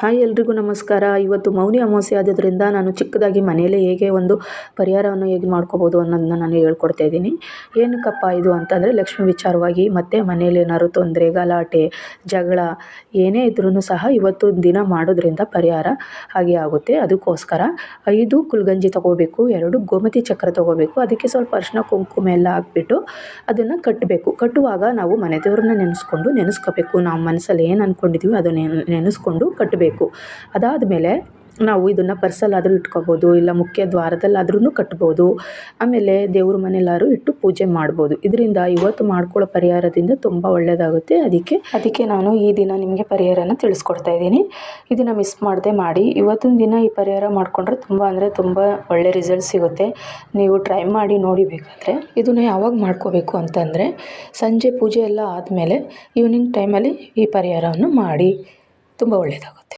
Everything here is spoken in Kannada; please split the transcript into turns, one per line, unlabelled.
ಹಾಯ್ ಎಲ್ರಿಗೂ ನಮಸ್ಕಾರ. ಇವತ್ತು ಮೌನಿ ಅಮಾವಾಸ್ಯೆ ಆದ್ದರಿಂದ ನಾನು ಚಿಕ್ಕದಾಗಿ ಮನೆಯಲ್ಲೇ ಹೇಗೆ ಒಂದು ಪರಿಹಾರವನ್ನು ಹೇಗೆ ಮಾಡ್ಕೋಬೋದು ಅನ್ನೋದನ್ನ ನಾನು ಹೇಳ್ಕೊಡ್ತಾ ಇದ್ದೀನಿ. ಏನಕ್ಕಪ್ಪ ಇದು ಅಂತಂದರೆ ಲಕ್ಷ್ಮಿ ವಿಚಾರವಾಗಿ ಮತ್ತು ಮನೆಯಲ್ಲಿ ಏನಾದ್ರು ತೊಂದರೆ, ಗಲಾಟೆ, ಜಗಳ ಏನೇ ಇದ್ರೂ ಸಹ ಇವತ್ತು ದಿನ ಮಾಡೋದ್ರಿಂದ ಪರಿಹಾರ ಹಾಗೆ ಆಗುತ್ತೆ. ಅದಕ್ಕೋಸ್ಕರ ಐದು ಕುಲ್ಗಂಜಿ ತೊಗೋಬೇಕು, ಎರಡು ಗೋಮತಿ ಚಕ್ರ ತೊಗೋಬೇಕು, ಅದಕ್ಕೆ ಸ್ವಲ್ಪ ಅರಿಶಿನ ಕುಂಕುಮ ಎಲ್ಲ ಹಾಕ್ಬಿಟ್ಟು ಅದನ್ನು ಕಟ್ಟಬೇಕು ಕಟ್ಟುವಾಗ ನಾವು ಮನೆ ದೇವ್ರನ್ನ ನೆನೆಸ್ಕೊಂಡು ನೆನೆಸ್ಕೋಬೇಕು. ನಾವು ಮನಸ್ಸಲ್ಲಿ ಏನು ಅಂದ್ಕೊಂಡಿದ್ದೀವಿ ಅದನ್ನು ನೆನೆಸ್ಕೊಂಡು ಕಟ್ಟಬೇಕು ಅದಾದಮೇಲೆ ನಾವು ಇದನ್ನು ಪರ್ಸಲ್ಲಾದರೂ ಇಟ್ಕೋಬೋದು, ಇಲ್ಲ ಮುಖ್ಯ ದ್ವಾರದಲ್ಲಾದ್ರೂ ಕಟ್ಬೋದು. ಆಮೇಲೆ ದೇವ್ರ ಮನೆಯಲ್ಲಾದ್ರು ಇಟ್ಟು ಪೂಜೆ ಮಾಡ್ಬೋದು. ಇದರಿಂದ ಇವತ್ತು ಮಾಡ್ಕೊಳ್ಳೋ ಪರಿಹಾರದಿಂದ ತುಂಬ ಒಳ್ಳೆಯದಾಗುತ್ತೆ ಅದಕ್ಕೆ ಅದಕ್ಕೆ ನಾನು ಈ ದಿನ ನಿಮಗೆ ಪರಿಹಾರನ ತಿಳಿಸ್ಕೊಡ್ತಾ ಇದ್ದೀನಿ. ಇದನ್ನು ಮಿಸ್ ಮಾಡದೆ ಮಾಡಿ. ಇವತ್ತಿನ ದಿನ ಈ ಪರಿಹಾರ ಮಾಡಿಕೊಂಡ್ರೆ ತುಂಬ ಅಂದರೆ ತುಂಬ ಒಳ್ಳೆ ರಿಸಲ್ಟ್ ಸಿಗುತ್ತೆ. ನೀವು ಟ್ರೈ ಮಾಡಿ ನೋಡಿ ಬೇಕಾದರೆ. ಇದನ್ನು ಯಾವಾಗ ಮಾಡ್ಕೋಬೇಕು ಅಂತಂದರೆ ಸಂಜೆ ಪೂಜೆ ಎಲ್ಲ ಆದಮೇಲೆ ಈವ್ನಿಂಗ್ ಟೈಮಲ್ಲಿ ಈ ಪರಿಹಾರವನ್ನು ಮಾಡಿ. ತುಂಬ ಒಳ್ಳೆಯದಾಗುತ್ತೆ